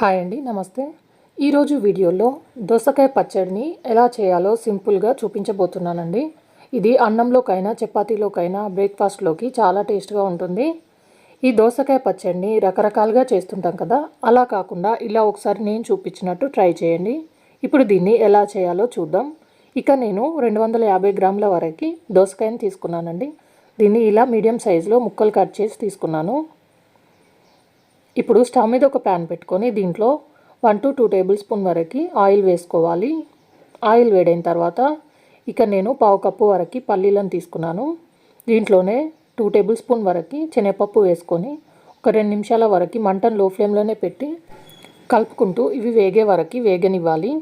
Hi అండి నమస్తే. ఈరోజు వీడియోలో దోసకాయ పచ్చడిని ఎలా చేయాలో సింపుల్గా చూపించబోతున్నానండి. ఇది అన్నంలోకైనా చపాతీలోకైనా బ్రేక్ఫాస్ట్లోకి చాలా టేస్ట్గా ఉంటుంది. ఈ దోసకాయ పచ్చడిని రకరకాలుగా చేస్తుంటాం కదా అలా కాకుండా ఇలా ఒకసారి నేను చూపించినట్టు ట్రై చేయండి. ఇప్పుడు దీన్ని ఎలా చేయాలో చూద్దాం. ఇక నేను రెండు వందల యాభై గ్రాముల వరకు దోసకాయని తీసుకున్నానండి. దీన్ని ఇలా మీడియం సైజులో ముక్కలు కట్ చేసి తీసుకున్నాను. ఇప్పుడు స్టవ్ మీద ఒక ప్యాన్ పెట్టుకొని దీంట్లో one to two tablespoon వరకు ఆయిల్ వేసుకోవాలి. ఆయిల్ వేడైన తర్వాత ఇక నేను పావు కప్పు వరకు పల్లీలను తీసుకున్నాను. దీంట్లోనే టూ టేబుల్ స్పూన్ వరకు శనగపప్పు వేసుకొని ఒక రెండు నిమిషాల వరకు మంటను లో ఫ్లేమ్లోనే పెట్టి కలుపుకుంటూ ఇవి వేగే వరకు వేగనివ్వాలి.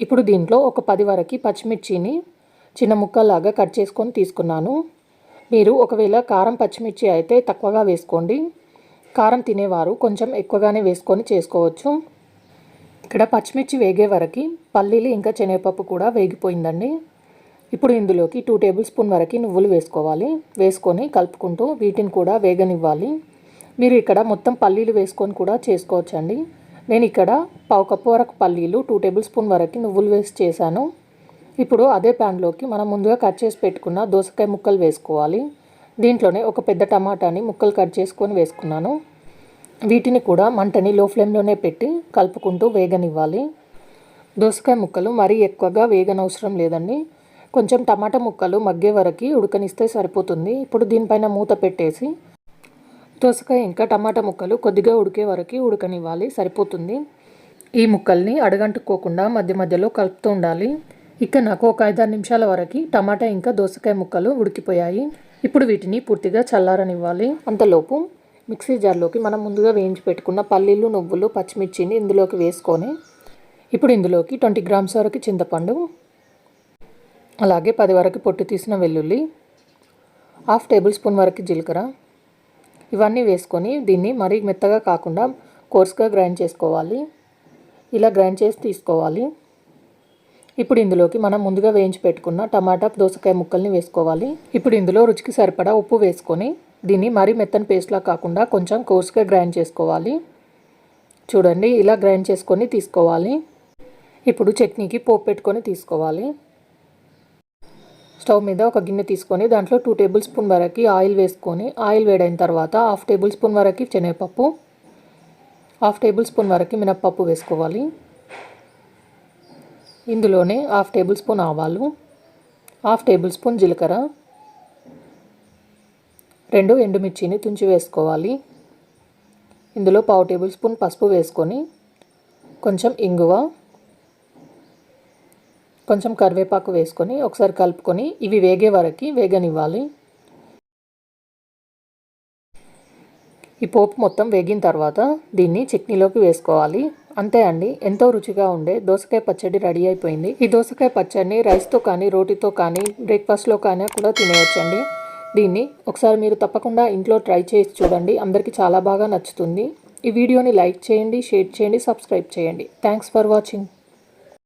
ఇప్పుడు దీంట్లో ఒక పది వరకు పచ్చిమిర్చిని చిన్న ముక్కలాగా కట్ చేసుకొని తీసుకున్నాను. మీరు ఒకవేళ కారం పచ్చిమిర్చి అయితే తక్కువగా వేసుకోండి. కారం తినేవారు. కొంచెం ఎక్కువగానే వేసుకొని చేసుకోవచ్చు. ఇక్కడ పచ్చిమిర్చి వేగే వరకు పల్లీలు ఇంకా శనగపప్పు కూడా వేగిపోయిందండి. ఇప్పుడు ఇందులోకి టూ టేబుల్ స్పూన్ వరకు నువ్వులు వేసుకోవాలి. వేసుకొని కలుపుకుంటూ వీటిని కూడా వేగనివ్వాలి. మీరు ఇక్కడ మొత్తం పల్లీలు వేసుకొని కూడా చేసుకోవచ్చండి. నేను ఇక్కడ పావు కప్పు వరకు పల్లీలు టూ టేబుల్ స్పూన్ వరకు నువ్వులు వేసి చేశాను. ఇప్పుడు అదే ప్యాన్లోకి మనం ముందుగా కట్ చేసి పెట్టుకున్న దోసకాయ ముక్కలు వేసుకోవాలి. దీంట్లోనే ఒక పెద్ద టమాటాని ముక్కలు కట్ చేసుకొని వేసుకున్నాను. వీటిని కూడా మంటని లో ఫ్లేమ్లోనే పెట్టి కలుపుకుంటూ వేగనివ్వాలి. దోసకాయ ముక్కలు మరీ ఎక్కువగా వేగనవసరం లేదండి. కొంచెం టమాటా ముక్కలు మగ్గే వరకు ఉడకనిస్తే సరిపోతుంది. ఇప్పుడు దీనిపైన మూత పెట్టేసి దోసకాయ ఇంకా టమాటా ముక్కలు కొద్దిగా ఉడికే వరకు ఉడకనివ్వాలి. సరిపోతుంది. ఈ ముక్కల్ని అడగంటుకోకుండా మధ్య మధ్యలో కలుపుతూ ఉండాలి. ఇక నాకు ఒక ఐదారు నిమిషాల వరకు టమాటా ఇంకా దోసకాయ ముక్కలు ఉడికిపోయాయి. ఇప్పుడు వీటిని పూర్తిగా చల్లారనివ్వాలి. అంతలోపు మిక్సీ జార్లోకి మనం ముందుగా వేయించి పెట్టుకున్న పల్లీలు నువ్వులు పచ్చిమిర్చిని ఇందులోకి వేసుకొని ఇప్పుడు ఇందులోకి ట్వంటీ గ్రామ్స్ వరకు చింతపండు అలాగే పది వరకు పొట్టు తీసిన వెల్లుల్లి హాఫ్ టేబుల్ స్పూన్ వరకు జీలకర్ర. ఇవన్నీ వేసుకొని దీన్ని మరీ మెత్తగా కాకుండా కోర్స్గా గ్రైండ్ చేసుకోవాలి. ఇలా గ్రైండ్ చేసి తీసుకోవాలి. ఇప్పుడు ఇందులోకి మనం ముందుగా వేయించి పెట్టుకున్న టమాటా దోసకాయ ముక్కల్ని వేసుకోవాలి. ఇప్పుడు ఇందులో రుచికి సరిపడా ఉప్పు వేసుకొని దీన్ని మరీ మెత్తని పేస్ట్లా కాకుండా కొంచెం కోర్స్గా గ్రైండ్ చేసుకోవాలి. చూడండి ఇలా గ్రైండ్ చేసుకొని తీసుకోవాలి. ఇప్పుడు చట్నీకి పోపు పెట్టుకొని తీసుకోవాలి. స్టవ్ మీద ఒక గిన్నె తీసుకొని దాంట్లో టూ టేబుల్ స్పూన్ వరకు ఆయిల్ వేసుకొని ఆయిల్ వేడైన తర్వాత హాఫ్ టేబుల్ స్పూన్ వరకు శనగపప్పు హాఫ్ టేబుల్ స్పూన్ వరకు మినప్పప్పు వేసుకోవాలి. ఇందులోనే హాఫ్ టేబుల్ స్పూన్ ఆవాలు హాఫ్ టేబుల్ స్పూన్ జీలకర్ర రెండు ఎండుమిర్చిని తుంచి వేసుకోవాలి. ఇందులో పావు టేబుల్ స్పూన్ పసుపు వేసుకొని కొంచెం ఇంగువ కొంచెం కరివేపాకు వేసుకొని ఒకసారి కలుపుకొని ఇవి వేగే వరకు వేగనివ్వాలి. ఈ పోపు మొత్తం వేగిన తర్వాత దీన్ని చట్నీలోకి వేసుకోవాలి. అంతే అండి. ఎంతో రుచిగా ఉండే దోసకాయ పచ్చడి రెడీ అయిపోయింది. ఈ దోసకాయ పచ్చడిని రైస్తో కానీ రోటీతో కానీ బ్రేక్ఫాస్ట్లో కానీ కూడా తినేయచ్చండి. దీన్ని ఒకసారి మీరు తప్పకుండా ఇంట్లో ట్రై చేసి చూడండి. అందరికీ చాలా బాగా నచ్చుతుంది. ఈ వీడియోని లైక్ చేయండి షేర్ చేయండి సబ్స్క్రైబ్ చేయండి. Thanks for watching.